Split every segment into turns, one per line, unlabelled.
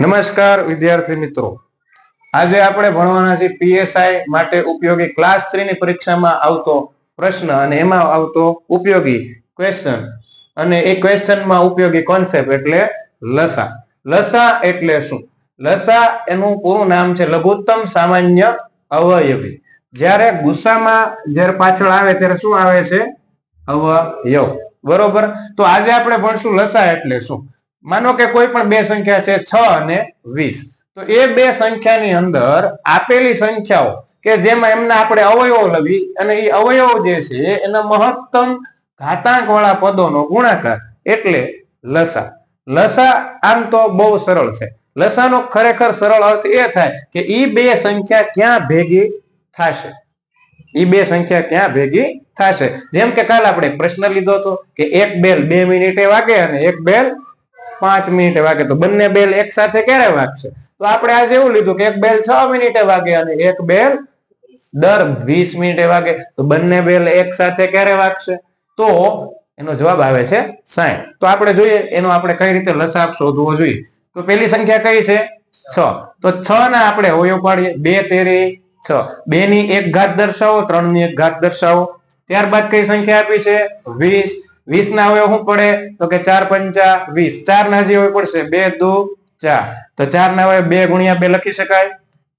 નમસ્કાર, વિદ્યાર્થી મિત્રો. આજે આપણે ભણવાના છે પીએસઆઈ માટે ઉપયોગી ક્લાસ થ્રી ની પરીક્ષામાં આવતો પ્રશ્ન અને એમાં આવતો ઉપયોગી ક્વેશ્ચન અને એ ક્વેશ્ચનમાં ઉપયોગી કોન્સેપ્ટ એટલે લસા. લસા એટલે શું? લસા એનું પૂરું નામ છે લઘુત્તમ સામાન્ય અવયવી. જ્યારે ગુસ્સામાં જ્યારે પાછળ આવે ત્યારે શું આવે છે? અવયવ. બરોબર? તો આજે આપણે ભણશું લસા એટલે શું? માનો કે કોઈ પણ બે સંખ્યા છે છ અને વીસ. તો એ બે સંખ્યાની અંદર આપેલી સંખ્યાઓ કે જેમાં એમના આપણે અવયવો લવી અને એ અવયવો જે છે એના મહત્તમ ઘાતાંક વાળા પદોનો ગુણાકાર એટલે લસા. લસા આમ તો બહુ સરળ છે. લસાનો ખરેખર સરળ અર્થ એ થાય કે ઈ બે સંખ્યા ક્યાં ભેગી થશે? ઈ બે સંખ્યા ક્યાં ભેગી થશે? જેમ કે કાલ આપણે પ્રશ્ન લીધો હતો કે એક બેલ બે મિનિટે વાગે અને એક બેલ પાંચ મિનિટે વાગે. તો બંને બેલ એક સાથે ક્યારે વાગશે? તો આપણે આજે એવું લીધું કે એક બેલ છ મિનિટે વાગે અને એક બેલ દર વીસ મિનિટે વાગે. તો બંને બેલ એક સાથે ક્યારે વાગશે? તો એનો જવાબ આવે છે સાઈઠ. તો આપણે જોઈએ, એનો આપણે કઈ રીતે લસાપ શોધવો જોઈએ? તો પેલી સંખ્યા કઈ છે? છ. તો છ ના આપણે અવયવ પાડીએ. બે તેરી, છ. બે ની એક ઘાત દર્શાવો, ત્રણની એક ઘાત દર્શાવો. ત્યારબાદ કઈ સંખ્યા આપી છે? વીસ. વીસ ના અવયવ શું પડે? તો કે ચાર પંચા વીસ. ચાર ના જે અવયવ પડશે, બે, દુ, ચાર. તો ચાર ના અવયવ બે ગુણ્યા બે લખી શકાય?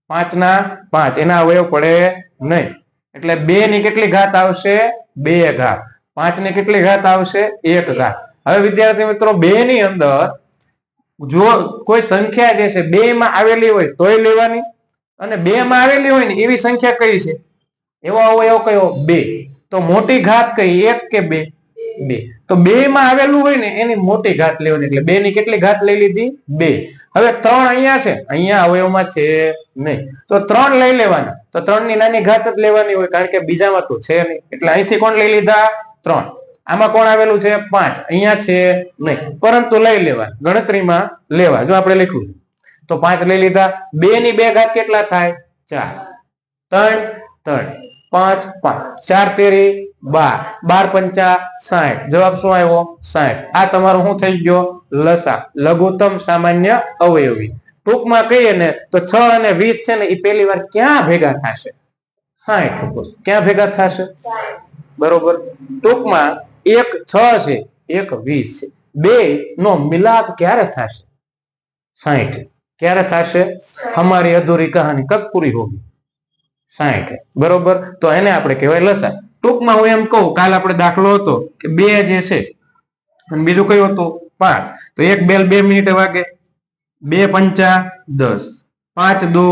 પાંચ ના પાંચ. એના અવયવ પડે નહીં. એટલે બે ની કેટલી ઘાત આવશે? બે ઘાત. પાંચની કેટલી ઘાત આવશે? એક ઘાત. હવે વિદ્યાર્થી મિત્રો, બે ની અંદર જો કોઈ સંખ્યા જે છે, બે માં આવેલી હોય તોય લેવાની અને બે માં આવેલી હોય ને એવી સંખ્યા કઈ છે? એવો અવયવ કયો? બે. તો મોટી ઘાત કઈ? એક કે બે. બે. તો બે માં આવેલું હોય ને, એની મોટી ઘાત લેવાની. એટલે બે ની કેટલી ઘાત લઈ લીધી? બે. હવે ત્રણ અહીંયા છે. અહીંયા અવયવમાં છે નહીં. તો ત્રણ લઈ લેવાના. તો ત્રણની નાની ઘાત જ લેવાની હોય, કારણ કે બીજામાં તો છે નહીં. એટલે અહીંથી કોણ લઈ લીધા? ત્રણ. આમાં કોણ આવેલું છે? પાંચ. અહીંયા છે નહીં. પરંતુ લઈ લેવા. ગણતરીમાં લેવા. જો આપણે લખ્યું તો પાંચ લઈ લીધા. બે ની બે ઘાત કેટલા થાય? ચાર. ત્રણ ત્રણ. પાંચ પાંચ. ચાર તેરી, બાર. બાર પંચા સાઠ. જવાબ શું આવ્યો? સાઠ. આ તમારો શું થઈ ગયો? લસા. લઘુત્તમ સામાન્ય અવયવી. ટૂંકમાં કહીએ ને, તો છ અને વીસ છે ને એ પહેલી વાર ક્યાં ભેગા થશે? સાઠ ઉપર. ક્યાં ભેગા થશે? બરોબર. ટૂંકમાં એક છ છે, એક વીસ છે. બે નો મિલાપ ક્યારે થશે? સાઠ. ક્યારે થશે? અમારી અધૂરી કહાની કબ પૂરી હોગી સાઠ બરોબર? તો એને આપણે કહેવાય લસા. ટૂંકમાં હું એમ કહું, કાલ આપણે દાખલો હતો કે બે જે છે, અને બીજું કયું હતું? પાંચ. તો એક બેલ બે મિનિટે વાગે. બે પંચા દસ. પાંચ દો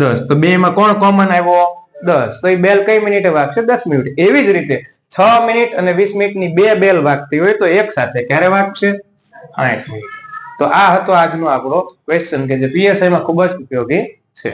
દસ. તો બે માં કોણ કોમન આવ્યો? દસ. તો એ બેલ કઈ મિનિટે વાગશે? દસ મિનિટ. એવી જ રીતે છ મિનિટ અને વીસ મિનિટની બે બેલ વાગતી હોય તો એક સાથે ક્યારે વાગશે? સાઠ મિનિટ. તો આ હતો આજનો આપણો ક્વેશ્ચન કે જે પીએસઆઈ માં ખૂબ જ ઉપયોગી છે.